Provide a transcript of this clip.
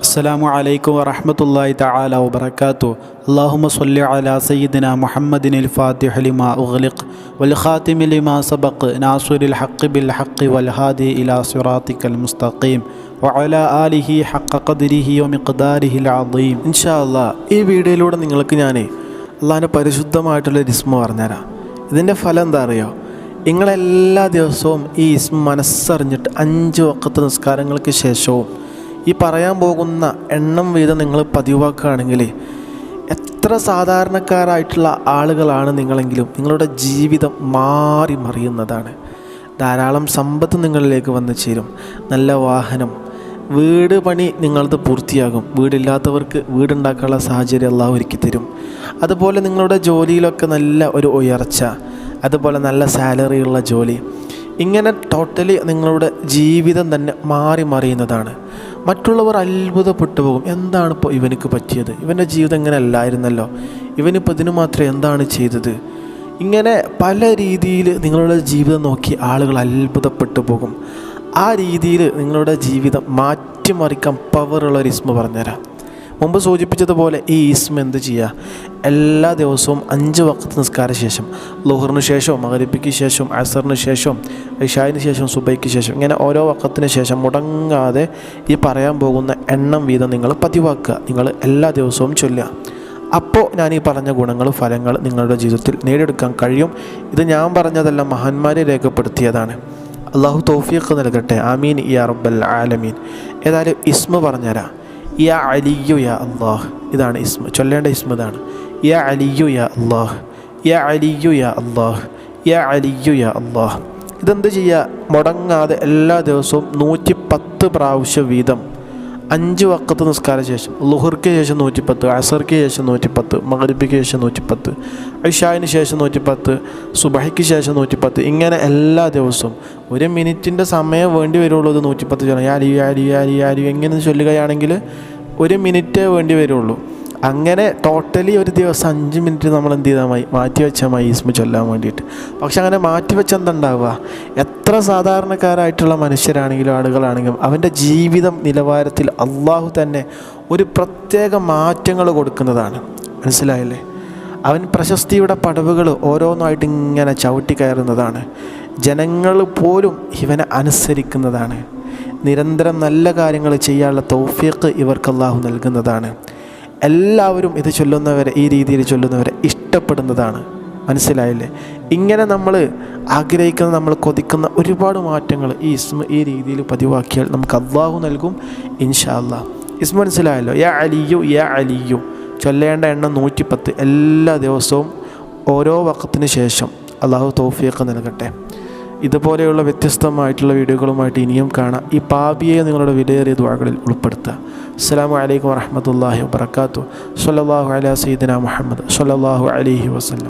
السلام عليكم ورحمة الله تعالى وبركاته اللهم صل على سيدنا محمد الفاتح لما أغلق والخاتم لما سبق ناصر الحق بالحق والهادي إلى صراطك المستقيم وعلى آله حق قدره ومقداره العظيم إن شاء الله ഈ വീഡിയോയിലൂടെ നിങ്ങൾക്ക് ഞാൻ അള്ളാഹിൻ്റെ പരിശുദ്ധമായിട്ടുള്ള ഇസ്മ പറഞ്ഞുതരാം ഇതിൻ്റെ ഫലം എന്താ അറിയോ നിങ്ങളെല്ലാ ദിവസവും ഈ മനസ്സറിഞ്ഞിട്ട് അഞ്ച് വക്കത്ത് നിസ്കാരങ്ങൾക്ക് ശേഷവും ഈ പറയാൻ പോകുന്ന എണ്ണം വീതം നിങ്ങൾ പതിവാക്കുകയാണെങ്കിൽ എത്ര സാധാരണക്കാരായിട്ടുള്ള ആളുകളാണ് നിങ്ങളെങ്കിലും നിങ്ങളുടെ ജീവിതം മാറി മറിയുന്നതാണ്. ധാരാളം സമ്പത്ത് നിങ്ങളിലേക്ക് വന്നു ചേരും. നല്ല വാഹനം. വീട് പണി നിങ്ങളത് പൂർത്തിയാകും. വീടില്ലാത്തവർക്ക് വീടുണ്ടാക്കാനുള്ള സാഹചര്യം എല്ലാം ഒരുക്കി തരും അതുപോലെ നിങ്ങളുടെ ജോലിയിലൊക്കെ നല്ല ഒരു ഉയർച്ച. അതുപോലെ നല്ല സാലറിയുള്ള ജോലി. ഇങ്ങനെ ടോട്ടലി നിങ്ങളുടെ ജീവിതം തന്നെ മാറി മറിയുന്നതാണ്. മറ്റുള്ളവർ അത്ഭുതപ്പെട്ടു പോകും. എന്താണ് ഇപ്പോൾ ഇവനക്ക് പറ്റിയത്? ഇവന്റെ ജീവിതം ഇങ്ങനെ അല്ലായിരുന്നല്ലോ. ഇവനിപ്പോൾ ഇതിനു മാത്രം എന്താണ് ചെയ്തത്? ഇങ്ങനെ പല രീതിയിൽ നിങ്ങളുടെ ജീവിതം നോക്കി ആളുകൾ അത്ഭുതപ്പെട്ടു പോകും. ആ രീതിയിൽ നിങ്ങളുടെ ജീവിതം മാറ്റിമറിക്കാൻ പവറുള്ള ഒരു ഇസ്മ പറഞ്ഞുതരാം. മുമ്പ് സൂചിപ്പിച്ചതുപോലെ ഈ ഈസ്മ എന്ത് ചെയ്യുക എല്ലാ ദിവസവും അഞ്ച് വക്കത്ത് നിസ്കാര ശേഷം ലുഹറിന് ശേഷവും മകരിപ്പിക്ക് ശേഷവും അസറിന് ശേഷവും ഇഷായിന് ശേഷം സുബൈക്ക് ശേഷം ഇങ്ങനെ ഓരോ വക്കത്തിന് ശേഷം മുടങ്ങാതെ ഈ പറയാൻ പോകുന്ന എണ്ണം വീതം നിങ്ങൾ പതിവാക്കുക. നിങ്ങൾ എല്ലാ ദിവസവും ചൊല്ലുക. അപ്പോൾ ഞാൻ ഈ പറഞ്ഞ ഗുണങ്ങൾ ഫലങ്ങൾ നിങ്ങളുടെ ജീവിതത്തിൽ നേടിയെടുക്കാൻ കഴിയും. ഇത് ഞാൻ പറഞ്ഞതെല്ലാം മഹാന്മാരെ രേഖപ്പെടുത്തിയതാണ്. അള്ളാഹു തോഫിയൊക്കെ നൽകട്ടെ. ആമീൻ യാ റബ്ബൽ ആലമീൻ. ഏതായാലും ഇസ്മ പറഞ്ഞുതരാം യാ അലിയു യാ അള്ളാഹ് ഇതാണ് ഇസ്മ. ചൊല്ലേണ്ട ഇസ്മ ഇതാണ്. യാ അലിയു യാ അള്ളാഹ് യാ അലിയു യാ അള്ളാഹ് യാ അലിയു യാ അള്ളാഹ് ഇതെന്ത് ചെയ്യുക മുടങ്ങാതെ എല്ലാ ദിവസവും നൂറ്റി പത്ത് പ്രാവശ്യം വീതം അഞ്ച് വക്കത്ത് നിസ്കാര ശേഷം ലുഹർക്ക് ശേഷം നൂറ്റിപ്പത്ത് അസർക്ക് ശേഷം നൂറ്റിപ്പത്ത് മകരബിക്ക് ശേഷം നൂറ്റിപ്പത്ത് ഐഷായിന് ശേഷം നൂറ്റിപ്പത്ത് സുബഹയ്ക്ക് ശേഷം നൂറ്റിപ്പത്ത് ഇങ്ങനെ എല്ലാ ദിവസവും. ഒരു മിനിറ്റിന്റെ സമയം വേണ്ടി വരുള്ളൂ നൂറ്റിപ്പത്ത് ചൊല്ലാം. യാലി യാലി യാലി യാലി എങ്ങനെ ചൊല്ലുകയാണെങ്കിൽ ഒരു മിനിറ്റേ വേണ്ടി വരുള്ളൂ. അങ്ങനെ ടോട്ടലി ഒരു ദിവസം അഞ്ച് മിനിറ്റ് നമ്മൾ എന്ത് ചെയ്താൽ മതി? മാറ്റി വെച്ചാൽ മതി ഈസ്മ ചൊല്ലാൻ വേണ്ടിയിട്ട്. പക്ഷെ അങ്ങനെ മാറ്റി വെച്ചാൽ എന്തുണ്ടാവുക എത്ര സാധാരണക്കാരായിട്ടുള്ള മനുഷ്യരാണെങ്കിലും ആളുകളാണെങ്കിലും അവന്റെ ജീവിതം നിലവാരത്തിൽ അള്ളാഹു തന്നെ ഒരു പ്രത്യേക മാറ്റങ്ങൾ കൊടുക്കുന്നതാണ്. മനസ്സിലായില്ലേ? അവൻ പ്രശസ്തിയുടെ പടവുകൾ ഓരോന്നായിട്ട് ഇങ്ങനെ ചവിട്ടി കയറുന്നതാണ്. ജനങ്ങൾ പോലും ഇവനെ അനുസരിക്കുന്നതാണ്. നിരന്തരം നല്ല കാര്യങ്ങൾ ചെയ്യാനുള്ള തൗഫീഖ് ഇവർക്ക് അള്ളാഹു നൽകുന്നതാണ്. എല്ലാവരും ഇത് ചൊല്ലുന്നവരെ ഈ രീതിയിൽ ചൊല്ലുന്നവരെ ഇഷ്ടപ്പെടുന്നതാണ്. മനസ്സിലായില്ലേ? ഇങ്ങനെ നമ്മൾ ആഗ്രഹിക്കുന്ന നമ്മൾ കൊതിക്കുന്ന ഒരുപാട് മാറ്റങ്ങൾ ഈ ഇസ്മ ഈ രീതിയിൽ പതിവാക്കിയാൽ നമുക്ക് അള്ളാഹു നൽകും ഇൻഷാ ഇസ്മ മനസ്സിലായല്ലോ? യാ അലിയു യാ അലിയു. ചൊല്ലേണ്ട എണ്ണം നൂറ്റിപ്പത്ത്. എല്ലാ ദിവസവും ഓരോ വക്കത്തിന് ശേഷം അള്ളാഹു തോഫിയൊക്കെ നൽകട്ടെ. ഇതുപോലെയുള്ള വ്യത്യസ്തമായിട്ടുള്ള വീഡിയോകളുമായിട്ട് ഇനിയും കാണാം. ഈ പാപിയെ നിങ്ങളുടെ വിലയേറിയ ദ്വാകളിൽ ഉൾപ്പെടുത്തുക. അസ്സാം വലൈക്കും വറഹമത്തല്ലാഹി വാത്തു സല്ലാഹു അലാ സീദന മുഹമ്മദ്. സല്ലാഹു അലഹി വസ്ലം